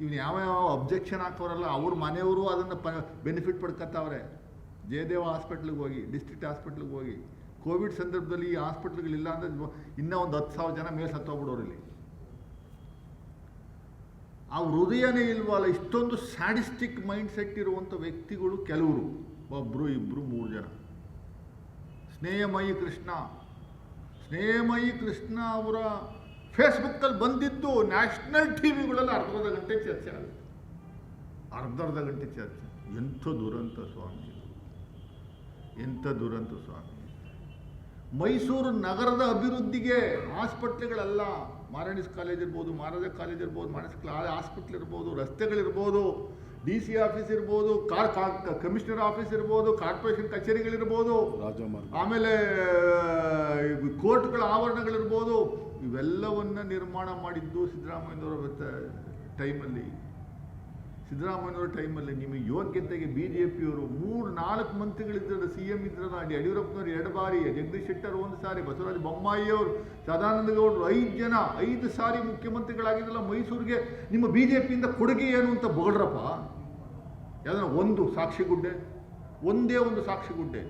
ಇವ್ನು ಯಾವ ಯಾವ ಅಬ್ಜೆಕ್ಷನ್ ಹಾಕೋರಲ್ಲ ಅವ್ರ ಮನೆಯವರು ಅದನ್ನು ಪ ಬೆನಿಫಿಟ್ ಪಡ್ಕೊತಾವ್ರೆ ಜಯದೇವ ಹಾಸ್ಪಿಟ್ಲಿಗೆ ಹೋಗಿ ಡಿಸ್ಟ್ರಿಕ್ಟ್ ಹಾಸ್ಪಿಟ್ಲಿಗೆ ಹೋಗಿ ಕೋವಿಡ್ ಸಂದರ್ಭದಲ್ಲಿ ಈ ಹಾಸ್ಪಿಟ್ಲ್ಗಳಿಲ್ಲ ಅಂದರೆ ಇನ್ನೂ ಒಂದು ಹತ್ತು ಸಾವಿರ ಜನ ಮೇಲೆ ಸತ್ತೋಗ್ಬಿಡೋರು ಇಲ್ಲಿ. ಆ ಹೃದಯನೇ ಇಲ್ವಲ್ಲ, ಇಷ್ಟೊಂದು ಸ್ಯಾಡಿಸ್ಟಿಕ್ ಮೈಂಡ್ ಸೆಟ್ ಇರುವಂಥ ವ್ಯಕ್ತಿಗಳು ಕೆಲವರು. ಒಬ್ಬರು ಇಬ್ಬರು ಮೂರು ಜನ. ಸ್ನೇಹಮಯಿ ಕೃಷ್ಣ. ಸ್ನೇಹಮಯಿ ಕೃಷ್ಣ ಅವರ ಫೇಸ್ಬುಕ್ಕಲ್ಲಿ ಬಂದಿದ್ದು ನ್ಯಾಷನಲ್ ಟಿ ವಿಗಳಲ್ಲಿ ಅರ್ಧರ್ಧ ಗಂಟೆ ಚರ್ಚೆ ಆಗುತ್ತೆ. ಅರ್ಧರ್ಧ ಗಂಟೆ ಚರ್ಚೆ. ಎಂಥ ದುರಂತ ಸ್ವಾಮಿ. ಎಂಥ ದುರಂತ ಸ್ವಾಮಿ ಮೈಸೂರು ನಗರದ ಅಭಿವೃದ್ಧಿಗೆ ಆಸ್ಪತ್ರೆಗಳಲ್ಲ ಮಾರಾಣಿಸ್ ಕಾಲೇಜ್ ಇರ್ಬೋದು ಮಾರಾಜ ಕಾಲೇಜ್ ಇರ್ಬೋದು ಮಾರಾಣಿಸ್ ಹಾಸ್ಪಿಟ್ಲ್ ಇರ್ಬೋದು ರಸ್ತೆಗಳಿರ್ಬೋದು ಡಿ ಸಿ ಆಫೀಸ್ ಇರ್ಬೋದು ಕಾರ್ ಕಮಿಷನರ್ ಆಫೀಸ್ ಇರ್ಬೋದು ಕಾರ್ಪೊರೇಷನ್ ಕಚೇರಿಗಳಿರ್ಬೋದು ಆಮೇಲೆ ಕೋರ್ಟ್ಗಳ ಆವರಣಗಳಿರ್ಬೋದು ಇವೆಲ್ಲವನ್ನ ನಿರ್ಮಾಣ ಮಾಡಿದ್ದು ಸಿದ್ದರಾಮಯ್ಯನವರ ಟೈಮಲ್ಲಿ. ಸಿದ್ದರಾಮಯ್ಯನವರ ಟೈಮಲ್ಲಿ ನಿಮಗೆ ಯೋಗ್ಯತೆಗೆ ಬಿ ಜೆ ಪಿಯವರು ಮೂರು ನಾಲ್ಕು ಮಂತ್ರಿಗಳಿದ್ದರು ಸಿ ಎಂ ಇದ್ರಲ್ಲ ಯಡಿಯೂರಪ್ಪನವರು ಎರಡು ಬಾರಿ, ಜಗದೀಶ್ ಶೆಟ್ಟರ್ ಒಂದು ಸಾರಿ, ಬಸವರಾಜ ಬೊಮ್ಮಾಯಿ ಅವರು ಸದಾನಂದ ಗೌಡರು ಐದು ಜನ, ಐದು ಸಾರಿ ಮುಖ್ಯಮಂತ್ರಿಗಳಾಗಿದ್ದಲ್ಲ ಮೈಸೂರಿಗೆ. ನಿಮ್ಮ ಬಿ ಜೆ ಪಿಯಿಂದ ಕೊಡುಗೆ ಏನು ಅಂತ ಬೊಗಳ್ರಪ್ಪ ಯಾವ್ದಾರ ಒಂದು ಸಾಕ್ಷಿಗುಡ್ಡೆ ಒಂದೇ ಒಂದು ಸಾಕ್ಷಿಗುಡ್ಡೆ